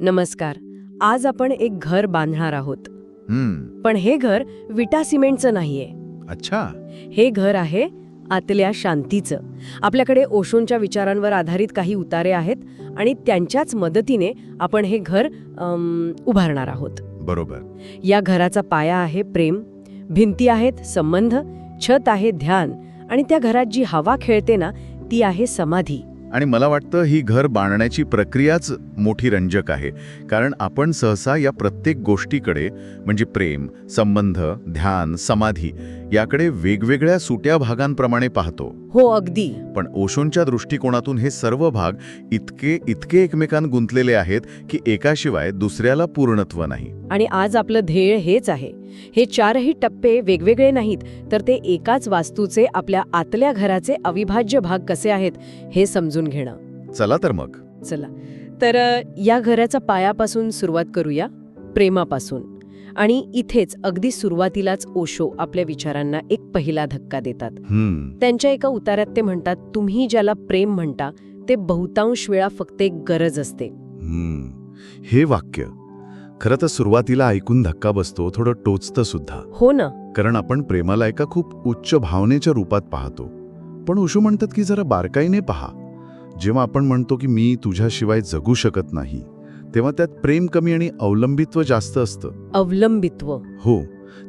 नमस्कार. आज आपण एक घर बांधणार आहोत. पण हे घर विटा सिमेंटचं नाहीये. अच्छा. हे घर आहे आतल्या शांतीचं. आपल्याकडे ओशोंच्या विचारांवर आधारित काही उतारे आहेत आणि त्यांच्याच मदतीने आपण हे घर उभारणार आहोत. बरोबर. या घराचा पाया आहे प्रेम भिंती आहेत संबंध छत आहे ध्यान आणि त्या घरात जी हवा खेळते ना ती आहे समाधी. आणि मला वाटतं ही घर बांधण्याची प्रक्रियाच मोठी रंजक आहे. कारण आपण सहसा या प्रत्येक गोष्टीकडे म्हणजे प्रेम संबंध ध्यान समाधी याकडे वेगवेगळ्या सुट्या भागांप्रमाणे पाहतो. हो अगदी. पण ओशोंच्या दृष्टिकोनातून हे सर्व भाग इतके इतके एकमेकांत गुंतलेले आहेत की एकाशिवाय दुसऱ्याला पूर्णत्व नाही. आणि आज आपलं ध्येय हेच आहे. हे चारही टप्पे वेगवेगळे नाहीत तर ते एकाच वास्तूचे आपल्या आतल्या घराचे अविभाज्य भाग कसे आहेत हे समजून घेणं. चला तर मग. चला. तर या घराचा पायापासून सुरुवात करूया प्रेमापासून. आणि इथेच अगदी सुरुवातीलाच ओशो आपल्या विचारांना एक पहिला धक्का देतात. त्यांच्या एका उतारात ते म्हणतात तुम्ही ज्याला प्रेम म्हणता ते बहुतांश वेळा फक्त एक गरज असते. हे वाक्य खरं तर सुरुवातीला ऐकून धक्का बसतो थोडं टोचतं सुद्धा. हो ना. कारण आपण प्रेमाला एका खूप उच्च भावनेच्या रूपात पाहतो. पण उशू म्हणतात की जरा बारकाईने पहा. जेव्हा आपण म्हणतो की मी तुझ्याशिवाय जगू शकत नाही तेव्हा त्यात प्रेम कमी आणि अवलंबित्व जास्त असतं. अवलंबित्व. हो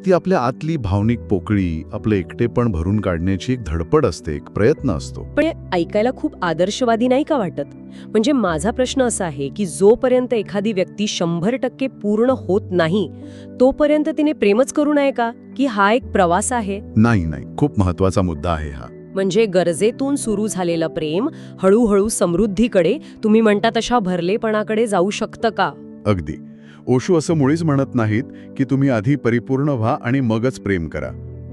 ती आपल्या आतली भावनिक पोकळी आपलं एकटेपण भरून काढण्याची एक धडपड असते एक प्रयत्न असतो. पण ऐकायला खूप आदर्शवादी नाही का वाटत? म्हणजे माझा प्रश्न असा आहे की जोपर्यंत एखादी व्यक्ती शंभर टक्के पूर्ण होत नाही तोपर्यंत तिने प्रेमच करू नये का? की हा एक प्रवास आहे? नाही नाही. खूप महत्त्वाचा मुद्दा आहे हा. म्हणजे गरजेतून सुरू झालेलं प्रेम हळूहळू समृद्धीकडे तुम्ही म्हणता तशा भरलेपणाकडे जाऊ शकतं का? अगदी. ओशू असं मुळीच म्हणत नाहीत की तुम्ही आधी परिपूर्ण व्हा आणि मगच प्रेम करा.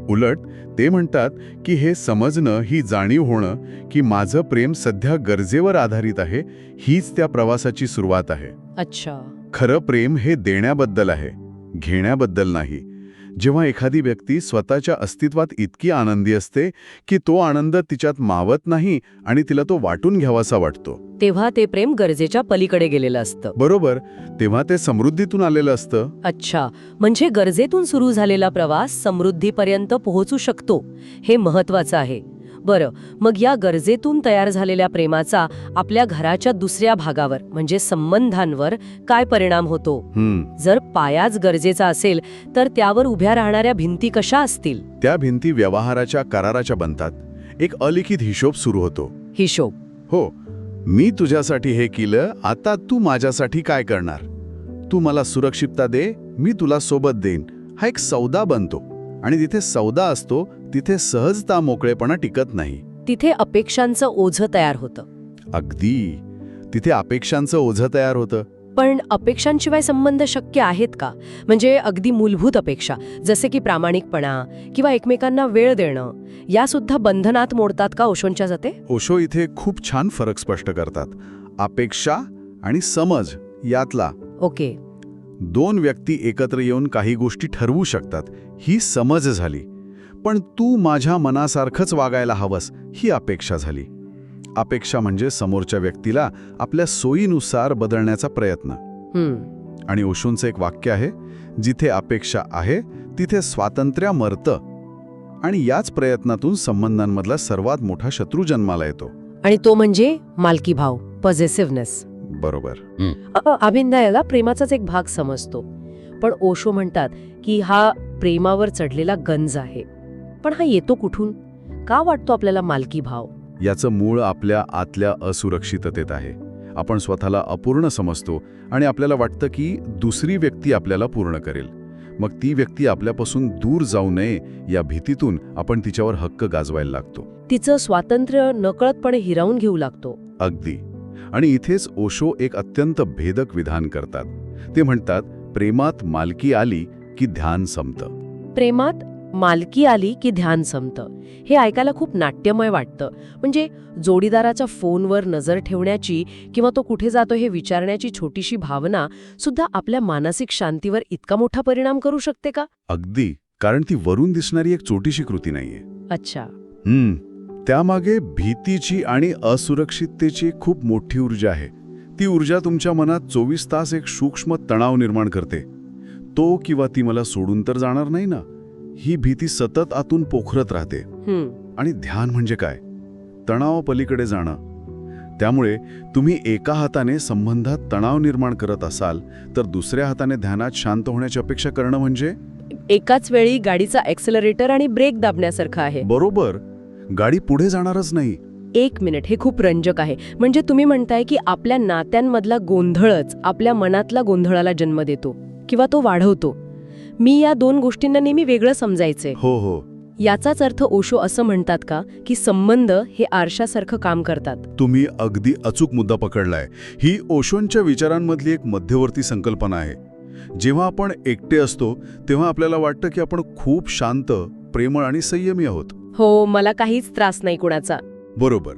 उलट ते म्हणतात की हे समजणं ही जाणीव होणं की माझं प्रेम सध्या गरजेवर आधारित आहे हीच त्या प्रवासाची सुरुवात आहे. अच्छा. खरं प्रेम हे देण्याबद्दल आहे घेण्याबद्दल नाही. जेव्हा एखादी व्यक्ती स्वतःच्या अस्तित्वात इतकी आनंदी असते की तो आनंद तिच्यात मावत नाही आणि तिला तो वाटून घ्यावासा वाटतो. तेव्हा ते प्रेम गरजेच्या पलीकडे गेलेलं असतं. बरोबर. तेव्हा ते समृद्धीतून आलेलं असतं. अच्छा. म्हणजे गरजेतून सुरू झालेला प्रवास समृद्धीपर्यंत पोहोचू शकतो हे महत्वाचं आहे. बरं मग या गरजेतून तयार झालेल्या प्रेमाचा आपल्या घराच्या दुसऱ्या भागावर म्हणजे संबंधांवर काय परिणाम होतो? जर पायाच गरजेचा असेल तर त्यावर उभ्या राहणाऱ्या भिंती कशा असतील? त्या भिंती व्यवहाराच्या कराराच्या बनतात. एक अलिखित हिशोब सुरू होतो. हिशोब. हो मी तुझ्यासाठी हे केलं आता तू माझ्यासाठी काय करणार? तू मला सुरक्षितता दे मी तुला सोबत देईन. हा एक सौदा बनतो. आणि जिथे सौदा असतो तिथे सहजता मोकळेपणा टिकत नाही. तिथे अपेक्षांचं ओझं तयार होतं. अगदी. तिथे अपेक्षांचं ओझं तयार होतं. पण अपेक्षांशिवाय संबंध शक्य आहेत का? म्हणजे अगदी मूलभूत अपेक्षा जसे की प्रामाणिकपणा किंवा एकमेकांना वेळ देणं या सुद्धा बंधनात मोडतात का ओशोंच्या जाते? ओशो इथे खूप छान फरक स्पष्ट करतात. अपेक्षा आणि समज यातला. ओके. दोन व्यक्ती एकत्र येऊन काही गोष्टी ठरवू शकतात ही समज झाली. पण तू माझ्या मनासारखंच वागायला हवंस ही अपेक्षा झाली. अपेक्षा म्हणजे समोरच्या व्यक्तीला आपल्या सोयीनुसार बदलण्याचा प्रयत्न. आणि ओशोंचं एक वाक्य आहे जिथे अपेक्षा आहे तिथे स्वातंत्र्य मरतं. आणि याच प्रयत्नातून संबंधांमधला सर्वात मोठा शत्रू जन्माला येतो. आणि तो म्हणजे मालकी भाव पॉझिटिव्हनेस बरोबर. अभिंदा याला प्रेमाचाच एक भाग समजतो. पण ओशो म्हणतात की हा प्रेमावर चढलेला गंज आहे. पण हा येतो कुठून? का वाटतो आपल्याला मालकी भाव? याचं मूळ आपल्या आतल्या असुरक्षिततेत आहे. आपण स्वतःला अपूर्ण समजतो आणि आपल्याला वाटतं की दुसरी व्यक्ती आपल्याला पूर्ण करेल. मग ती व्यक्ती आपल्यापासून दूर जाऊ नये या भीतीतून आपण तिच्यावर हक्क गाजवायला लागतो. तिचं स्वातंत्र्य नकळतपणे हिरावून घेऊ लागतो. अगदी. आणि इथेच ओशो एक अत्यंत भेदक विधान करतात. ते म्हणतात प्रेमात मालकी आली की ध्यान संपतं. प्रेमात मालकी आली की ध्यान संपतं. हे ऐकायला खूप नाट्यमय वाटतं. म्हणजे जोडीदाराच्या फोनवर नजर ठेवण्याची किंवा तो कुठे जातो हे विचारण्याची छोटीशी भावना सुद्धा आपल्या मानसिक शांतीवर इतका मोठा परिणाम करू शकते का? अगदी. कारण ती वरून दिसणारी एक छोटीशी कृती नाहीये. अच्छा. हम्म. त्यामागे भीतीची आणि असुरक्षिततेची खूप मोठी ऊर्जा आहे. ती ऊर्जा तुमच्या मनात चोवीस तास एक सूक्ष्म तणाव निर्माण करते. तो किंवा ती मला सोडून तर जाणार नाही ना? ही भीती सतत आतून पोखरत राहते. आणि ध्यान म्हणजे काय? तणाव पलीकडे जाणं. त्यामुळे तुम्ही एका हाताने संबंधात तणाव निर्माण करत असाल तर दुसऱ्या हाताने ध्यानात शांत होण्याची अपेक्षा करणं म्हणजे? एकाच वेळी गाडीचा एक्सेलरेटर आणि ब्रेक दाबण्यासारखं आहे. बरोबर. गाडी पुढे जाणारच नाही. एक मिनिट हे खूप रंजक आहे. म्हणजे तुम्ही म्हणताय की आपल्या नात्यांमधला गोंधळच आपल्या मनातला गोंधळाला जन्म देतो किंवा तो वाढवतो. मी या दोन गोष्टींना नेहमी वेगळं समजायचे हो हो. याचाच अर्थ ओशो असं म्हणतात का की संबंध हे आरशासारखं काम करतात. तुम्ही अगदी अचूक मुद्दा पकडलाय. ही ओशोंच्या विचारांमधली एक मध्यवर्ती संकल्पना आहे. जेव्हा आपण एकटे असतो तेव्हा आपल्याला वाटतं की आपण खूप शांत प्रेमळ आणि संयमी आहोत. हो मला काहीच त्रास नाही कुणाचा. बरोबर.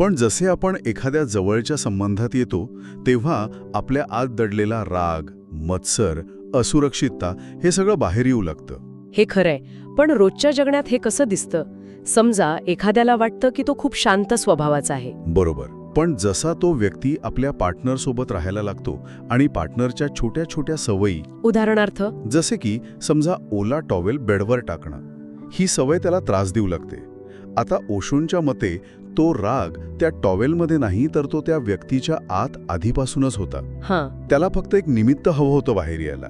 पण जसे आपण एखाद्या जवळच्या संबंधात येतो तेव्हा आपल्या आत दडलेला राग मत्सर असुरक्षितता हे सगळं बाहेर येऊ लागतं. हे खरंय. पण रोजच्या जगण्यात हे कसं दिसतं? समजा एखाद्याला वाटतं की तो खूप शांत स्वभावाचा आहे. बरोबर. पण जसा तो व्यक्ती आपल्या पार्टनरसोबत राहायला लागतो आणि पार्टनरच्या छोट्या छोट्या सवयी उदाहरणार्थ? जसे की समजा ओला टॉवेल बेडवर टाकणं. ही सवय त्याला त्रास देऊ लागते. आता ओशोंच्या मते तो राग त्या टॉवेलमध्ये नाही तर तो त्या व्यक्तीच्या आत आधीपासूनच होता. हां. त्याला फक्त एक निमित्त हवं होतं बाहेर यायला.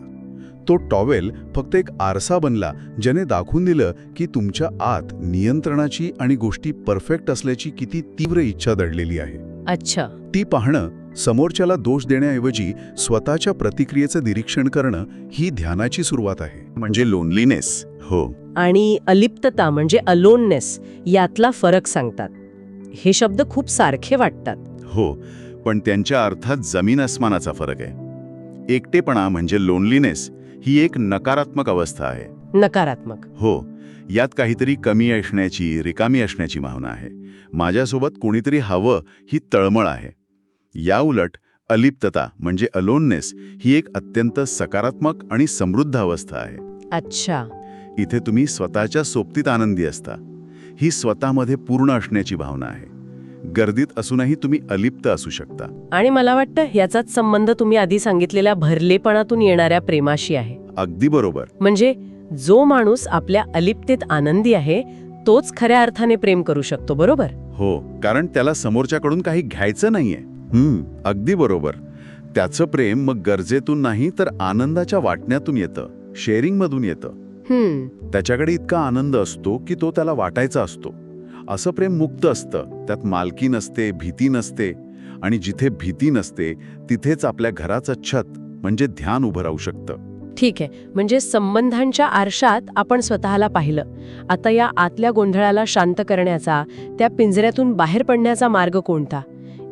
तो टॉवेल फक्त एक आरसा बनला ज्याने दाखवून दिलं की तुमच्या आत नियंत्रणाची आणि गोष्टी परफेक्ट असल्याची किती तीव्र इच्छा दडलेली आहे. अच्छा. ती पाहणं समोरच्याला दोष देण्याऐवजी स्वतःच्या प्रतिक्रियेचं निरीक्षण करणं ही ध्यानाची सुरुवात आहे. म्हणजे लोनलीनेस हो. आणि अलिप्तता म्हणजे अलोननेस यातला फरक सांगतात. हे शब्द खूप सारखे वाटतात. हो पण त्यांच्या अर्थात जमीन अस्मानाचा फरक आहे. एकटेपणा म्हणजे लोनलीनेस ही एक नकारात्मक अवस्था आहे. नकारात्मक. हो यात काहीतरी कमी असण्याची रिकामी असण्याची भावना आहे. माझ्यासोबत कोणीतरी हवं ही तळमळ आहे. या उलट अलिप्तता म्हणजे अलोननेस ही एक अत्यंत सकारात्मक आणि समृद्ध अवस्था आहे. अच्छा. इथे तुम्ही स्वतःच्या सोबतीत आनंदी असता. ही स्वतःमध्ये पूर्ण असण्याची भावना आहे. गर्दीत असूनही तुम्ही अलिप्त असू शकता. आणि मला वाटतं ह्याचाच संबंध तुम्ही आधी सांगितलेल्या भरलेपणातून येणाऱ्या प्रेमाशी आहे. अगदी बरोबर. म्हणजे जो माणूस आपल्या अलिप्तेत आनंदी आहे तोच खऱ्या अर्थाने प्रेम करू शकतो बरोबर? हो कारण त्याला समोरच्याकडून काही घ्यायचं नाहीये. हम्म अगदी बरोबर. त्याचं प्रेम मग गरजेतून नाही तर आनंदाच्या वाटण्यातून येतं. शेअरिंगमधून येतं. त्याच्याकडे इतका आनंद असतो की तो त्याला वाटायचा असतो. असं प्रेम मुक्त असतं. त्यात मालकी नसते भीती नसते. आणि जिथे भीती नसते तिथेच आपल्या घराचं छत म्हणजे ध्यान उभं राहू शकतं. ठीक आहे. म्हणजे संबंधांच्या आरशात आपण स्वतःला पाहिलं. आता या आतल्या गोंधळाला शांत करण्याचा त्या पिंजऱ्यातून बाहेर पडण्याचा मार्ग कोणता?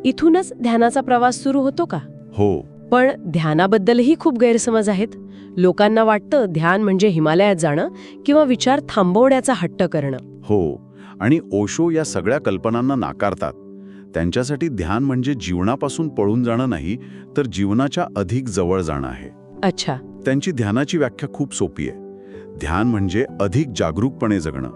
इथूनच ध्यानाचा प्रवास सुरू होतो का? हो. पण ध्यानाबद्दलही खूप गैरसमज आहेत. लोकांना वाटतं ध्यान म्हणजे हिमालयात जाणं किंवा विचार थांबवण्याचा हट्ट करणं. हो आणि ओशो या सगळ्या कल्पनांना नाकारतात. त्यांच्यासाठी ध्यान म्हणजे जीवनापासून पळून जाणं नाही तर जीवनाच्या अधिक जवळ जाणं आहे. अच्छा. त्यांची ध्यानाची व्याख्या खूप सोपी आहे. ध्यान म्हणजे अधिक जागरूकपणे जगणं.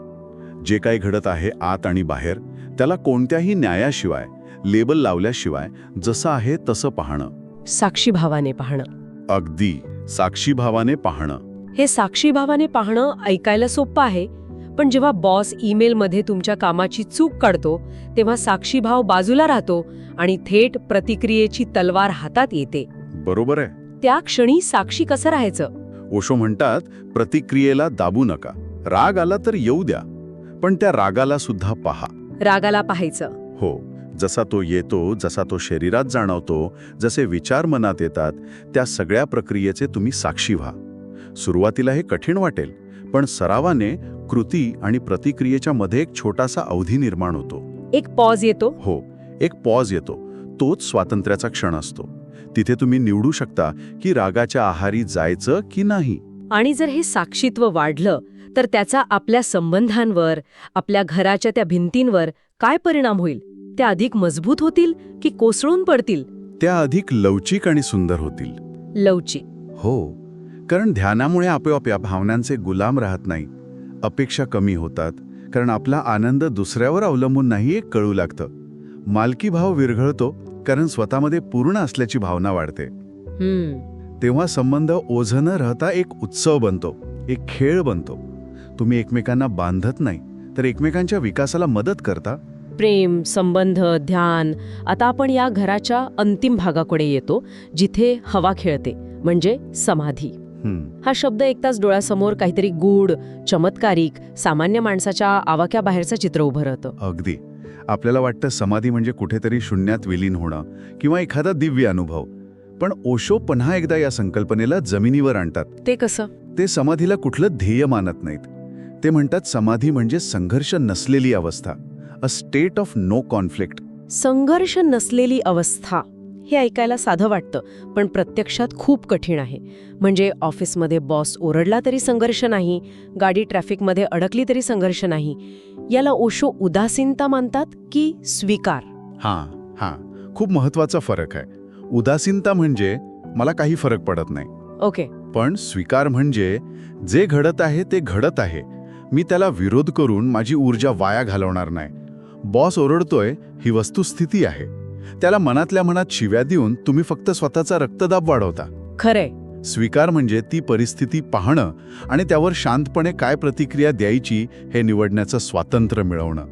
जे काही घडत आहे आत आणि बाहेर त्याला कोणत्याही न्यायाशिवाय लेबल लावल्याशिवाय जसं आहे तसं पाहणं. साक्षी भावाने पाहणं. अगदी साक्षी भावाने पाहणं. हे साक्षी भावाने पाहणं ऐकायला सोपं आहे पण जेव्हा बॉस ईमेलमध्ये तुमच्या कामाची चूक काढतो तेव्हा साक्षी भाव बाजूला राहतो आणि थेट प्रतिक्रियेची तलवार हातात येते. बरोबर आहे. त्या क्षणी साक्षी कसं राहायचं? ओशो म्हणतात प्रतिक्रियेला दाबू नका. राग आला तर येऊ द्या पण त्या रागाला सुद्धा पहा. रागाला पाहायचं. हो. जसा तो येतो जसा तो शरीरात जाणवतो जसे विचार मनात येतात त्या सगळ्या प्रक्रियेचे तुम्ही साक्षी व्हा. सुरुवातीला हे कठीण वाटेल पण सरावाने कृती आणि प्रतिक्रियेच्या मध्ये एक छोटासा अवधी निर्माण होतो. एक पॉज येतो? हो एक पॉज येतो. तोच स्वातंत्र्याचा क्षण असतो. तिथे तुम्ही निवडू शकता की रागाच्या आहारी जायचं की नाही. आणि जर हे साक्षीत्व वाढलं तर त्याचा आपल्या संबंधांवर आपल्या घराच्या त्या भिंतींवर काय परिणाम होईल? त्या अधिक मजबूत होतील की कोसळून पडतील? त्या अधिक लवचिक आणि सुंदर होतील. लवचिक. हो कारण ध्यानामुळे आपोआप या भावनांचे गुलाम राहत नाही. अपेक्षा कमी होतात कारण आपला आनंद दुसऱ्यावर अवलंबून नाही हे कळू लागतं. मालकी भाव विरघळतो कारण स्वतःमध्ये पूर्ण असल्याची भावना वाढते. तेव्हा संबंध ओझं न राहता एक उत्सव बनतो एक खेळ बनतो. तुम्ही एकमेकांना बांधत नाही तर एकमेकांच्या विकासाला मदत करता? प्रेम संबंध ध्यान आता आपण या घराच्या अंतिम भागाकडे येतो जिथे हवा खेळते म्हणजे समाधी. हं, शब्द एकताच डोळ्यासमोर काहीतरी गूढ चमत्कारिक सामान्य माणसाच्या आवाक्याबाहेरचं चित्र उभं राहतं. अगदी. आपल्याला वाटतं समाधी म्हणजे कुठेतरी शून्यात विलीन होणं किंवा एखादा दिव्य अनुभव. पण ओशो पुन्हा एकदा या संकल्पनेला जमिनीवर आणतात. ते कसं? ते समाधीला कुठलं ध्येय मानत नाहीत. ते म्हणतात समाधी म्हणजे संघर्ष नसलेली अवस्था. A state of no conflict संघर्ष नसलेली अवस्था हे ऐकायला साधं वाटतं पण प्रत्यक्षात खूप कठीण आहे. म्हणजे ऑफिसमध्ये बॉस ओरडला तरी संघर्ष नाही गाडी ट्रॅफिकमध्ये अडकली तरी संघर्ष नाही. याला ओशो उदासीनता मानतात की स्वीकार? हां हां. खूप महत्त्वाचा फरक आहे. उदासीनता म्हणजे मला काही फरक पडत नाही. ओके. पण स्वीकार म्हणजे जे घडत आहे ते घडत आहे. मी त्याला विरोध करून माझी ऊर्जा वाया घालवणार नाही. बॉस ओरडतोय ही वस्तुस्थिती आहे. त्याला मनातल्या मनात शिव्या देऊन तुम्ही फक्त स्वतःचा रक्तदाब वाढवता. खरंय. स्वीकार म्हणजे ती परिस्थिती पाहणं आणि त्यावर शांतपणे काय प्रतिक्रिया द्यायची हे निवडण्याचं स्वातंत्र्य मिळवणं.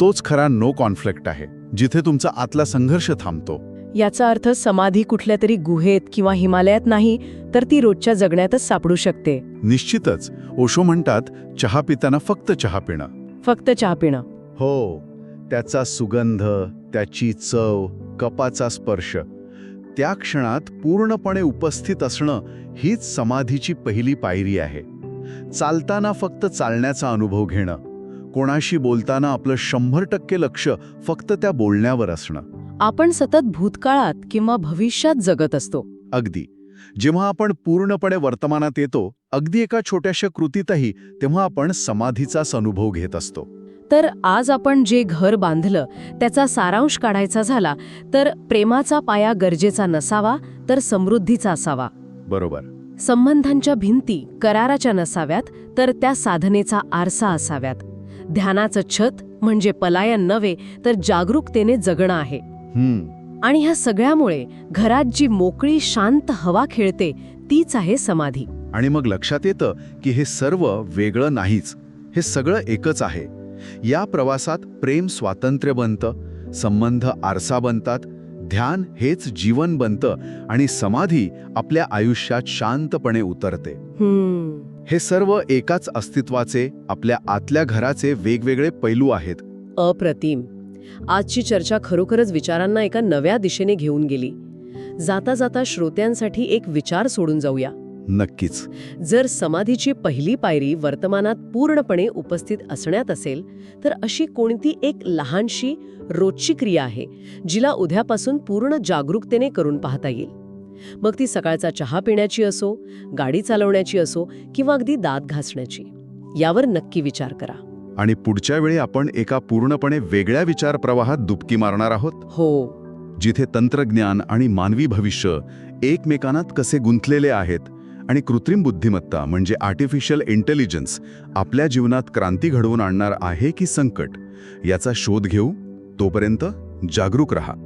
तोच खरा नो कॉन्फ्लिक्ट आहे जिथे तुमचा आतला संघर्ष थांबतो. याचा अर्थ समाधी कुठल्या तरी गुहेत किंवा हिमालयात नाही तर ती रोजच्या जगण्यातच सापडू शकते. निश्चितच ओशो म्हणतात चहा पिताना फक्त चहा पिणं. फक्त चहा पिणं. हो. त्याचा सुगंध त्याची चव कपाचा स्पर्श त्या क्षणात पूर्णपणे उपस्थित असणं हीच समाधीची पहिली पायरी आहे. चालताना फक्त चालण्याचा अनुभव घेणं कोणाशी बोलताना आपलं शंभर टक्के लक्ष फक्त त्या बोलण्यावर असणं. आपण सतत भूतकाळात किंवा भविष्यात जगत असतो. अगदी. जेव्हा आपण पूर्णपणे वर्तमानात येतो अगदी एका छोट्याशा कृतीतही तेव्हा आपण समाधीचाच अनुभव घेत असतो. तर आज आपण जे घर बांधलं त्याचा सारांश काढायचा झाला तर प्रेमाचा पाया गरजेचा नसावा तर समृद्धीचा असावा. बरोबर. संबंधांच्या भिंती कराराच्या नसाव्यात तर त्या साधनेचा आरसा असाव्यात. ध्यानाचं छत म्हणजे पलायन नव्हे तर जागरूकतेने जगणं आहे. आणि ह्या सगळ्यामुळे घरात जी मोकळी शांत हवा खेळते तीच आहे समाधी. आणि मग लक्षात येतं की हे सर्व वेगळं नाहीच हे सगळं एकच आहे. या प्रवासात प्रेम स्वातंत्र्य बनतं संबंध आरसा बनतात ध्यान हेच जीवन बनतं आणि समाधी आपल्या आयुष्यात शांतपणे उतरते. हे सर्व एकाच अस्तित्वाचे आपल्या आतल्या घराचे वेगवेगळे पैलू आहेत. अप्रतिम. आजची चर्चा खरोखरच विचारांना एका नव्या दिशेने घेऊन गेली. जाता जाता श्रोत्यांसाठी एक विचार सोडून जाऊया. नक्कीच. जर समाधीची पहिली पायरी वर्तमानात पूर्णपणे उपस्थित असण्यात असेल तर अशी कोणती एक लहानशी रोजची क्रिया आहे जिला उद्यापासून पूर्ण जागरूकतेने करून पाहता येईल? मग ती सकाळचा चहा पिण्याची असो गाडी चालवण्याची असो किंवा अगदी दात घासण्याची. यावर नक्की विचार करा. आणि पुढच्या वेळी आपण एका पूर्णपणे वेगळ्या विचार प्रवाहात दुबकी मारणार आहोत? हो. जिथे तंत्रज्ञान आणि मानवी भविष्य एकमेकांत कसे गुंतलेले आहेत आणि कृत्रिम बुद्धिमत्ता म्हणजे आर्टिफिशियल इंटेलिजन्स आपल्या जीवनात क्रांती घडवून आणणार आहे की संकट? याचा शोध घेऊ? तोपर्यंत जागरूक रहा.